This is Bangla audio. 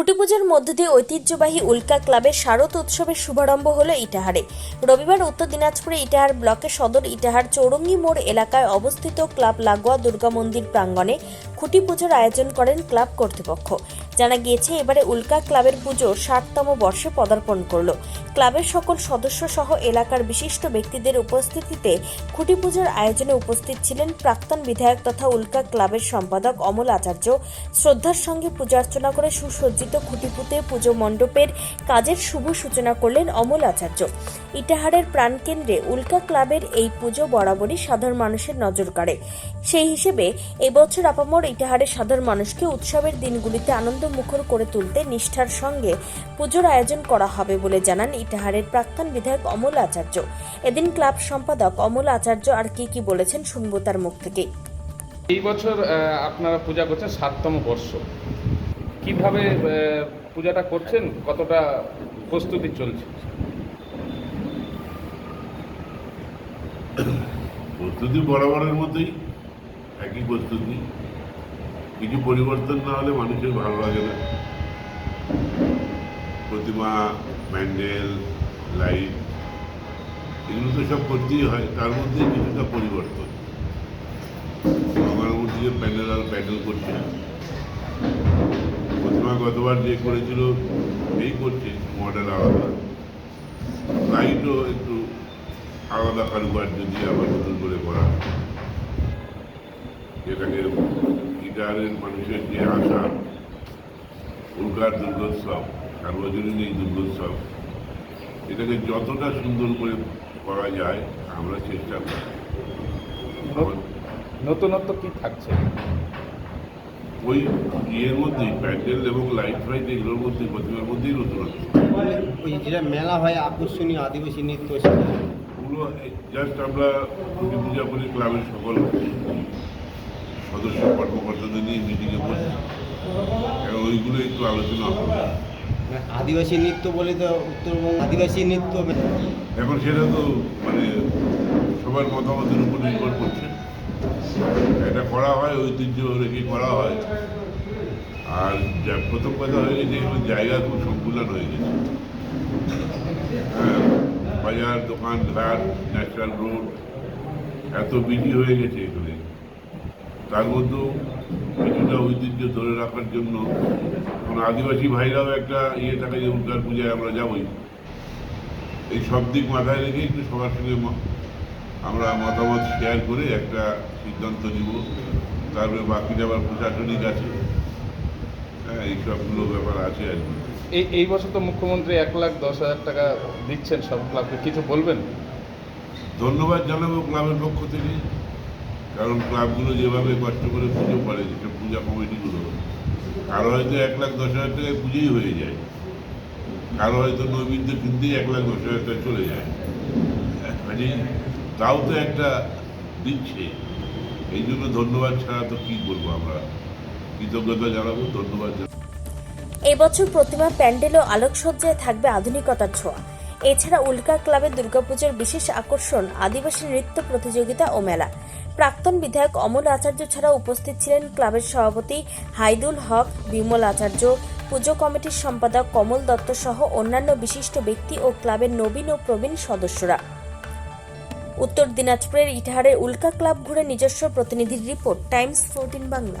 খুঁটি পুজোর মধ্য দিয়ে ঐতিহ্যবাহী উল্কা ক্লাবের শারদ উৎসবের শুভারম্ভ হল ইটাহারে। রবিবার উত্তর দিনাজপুরে ইটাহার ব্লকের সদর ইটাহার চৌরঙ্গি মোড় এলাকায় অবস্থিত ক্লাব লাগোয়া দুর্গা মন্দির প্রাঙ্গণে খুঁটি পুজোর আয়োজন করেন ক্লাব কর্তৃপক্ষ। জানা গিয়েছে, এবারে উল্কা ক্লাবের পুজো ষাটতম বর্ষে পদার্পণ করল। ক্লাবের সকল সদস্য সহ এলাকার বিশিষ্ট ব্যক্তিদের উপস্থিতিতে খুঁটি পুজোর আয়োজনে উপস্থিত ছিলেন প্রাক্তন বিধায়ক তথা উল্কা ক্লাবের সম্পাদক অমল আচার্য। শ্রদ্ধার সঙ্গে পূজার্চনা করে সুসজ্জিত খুঁটিপুঁতে পুজো মণ্ডপের কাজের শুভ সূচনা করলেন অমল আচার্য। ইটাহারের প্রাণকেন্দ্রে উল্কা ক্লাবের এই পুজো বরাবরই সাধারণ মানুষের নজর কাড়ে। সেই হিসেবে এবছর আপামর ইটাহারের সাধারণ মানুষকে উৎসবের দিনগুলিতে আনন্দমুখর করে তুলতে নিষ্ঠার সঙ্গে পুজোর আয়োজন করা হবে বলে জানান ইটাহারের প্রাক্তন বিধায়ক অমল আচার্য। এদিন ক্লাব সম্পাদক অমল আচার্য আর কি কি বলেছেন শুনব তার মুখ থেকে। এই বছর আপনারা পূজা করছেন সাততম বর্ষ। কীভাবে পূজাটা করছেন? কতটা প্রস্তুতি চলছে? প্রস্তুতি বরাবরের মতোই একই প্রস্তুতি। কিছু পরিবর্তন না হলে মানুষের ভালো লাগে না। প্রতিমা, প্যান্ডেল, লাইট, এগুলো তো সব করতেই হয়, তার মধ্যে কিছুটা পরিবর্তন। গঙ্গার যে প্যান্ডেল আর প্যান্ডেল করছে প্রতিমা গতবার যে করেছিল, এই করছে, মডেল আলাদা। লাইটও একটু আলাদা কারুকার্য দিয়ে আবার নতুন করে করা। যেটাকে গিটারের মানুষের যে আশা উল্কার দুর্গোৎসব সার্বজনীন এই দুর্গোৎসব এটাকে যতটা সুন্দর করে করা যায় আমরা চেষ্টা করি নতুনত্ব কি থাকছে? ওই ইয়ের মধ্যেই প্যান্ডেল এবং লাইট ফাইট এগুলোর মধ্যে প্রতিমার মধ্যেই নতুন আছে ওই যেটা মেলা হয় আকর্ষণীয় আদিবাসী নৃত্য সেটা। ওগুলো জাস্ট আমরা পূজা করি ক্লাবের সকল। সদস্য কর্মকর্তাদের নিয়ে মিটিংয়ে বসি। এবং ওইগুলো একটু আলোচনা হবে। মানে আদিবাসী নৃত্য বলে তো উত্তরবঙ্গ আদিবাসী নৃত্য এখন সেটা তো মানে সবার মতামতের উপর নির্ভর করছে। এটা করা হয় ঐতিহ্য রেখে করা হয়। আর যা প্রথম কথা হয়ে গেছে এগুলো জায়গা খুব সংকুলন হয়ে গেছে। হ্যাঁ, বাজার দোকান ঘাট ন্যাশনাল রোড এত বিজি হয়ে গেছে এখানে। তার মধ্যেও কিছুটা ঐতিহ্য ধরে রাখার জন্য এখন আদিবাসী ভাইরাও একটা ইয়ে থাকে যে উদ্ধার পূজায় আমরা যাবই। এই সব দিক মাথায় রেখে একটু সবার সঙ্গে আমরা মতামত শেয়ার করে একটা সিদ্ধান্ত নিব। তারপরে বাকিটা আবার প্রশাসনিক আছে। হ্যাঁ এই সবগুলো ব্যাপার আছে আর কি। এই এই বছর তো মুখ্যমন্ত্রী এক লাখ দশ হাজার টাকা দিচ্ছেন সব ক্লাবকে। কিছু বলবেন? ধন্যবাদ জানাব ক্লাবের পক্ষ থেকে। কারণ ক্লাবগুলো যেভাবে কষ্ট করে পুজো করে যেসব পূজা কমিটিগুলো। কারও হয়তো এক লাখ, দশ হাজার টাকায় পুজোই হয়ে যায়। কারও হয়তো নৈবেদ্য কিনতেই এক লাখ, দশ হাজার টাকা চলে যায়। কাজেই তাও তো একটা দিচ্ছে। এই জন্য ধন্যবাদ ছাড়া তো কী করব আমরা? কৃতজ্ঞতা জানাব, ধন্যবাদ এবছর প্রতিমা প্যান্ডেল ও আলোকসজ্জায় থাকবে আধুনিকতার ছোঁয়া। এছাড়া উল্কা ক্লাবের দুর্গাপুজোর বিশেষ আকর্ষণ আদিবাসী নৃত্য প্রতিযোগিতা ও মেলা। প্রাক্তন বিধায়ক অমল আচার্য ছাড়া উপস্থিত ছিলেন ক্লাবের সভাপতি হাইদুল হক, বিমল আচার্য, পুজো কমিটির সম্পাদক কমল দত্ত সহ অন্যান্য বিশিষ্ট ব্যক্তি ও ক্লাবের নবীন ও প্রবীণ সদস্যরা। উত্তর দিনাজপুরের ইটাহারের উল্কা ক্লাব ঘুরে নিজস্ব প্রতিনিধির রিপোর্ট, টাইমস ফোরটিন বাংলা।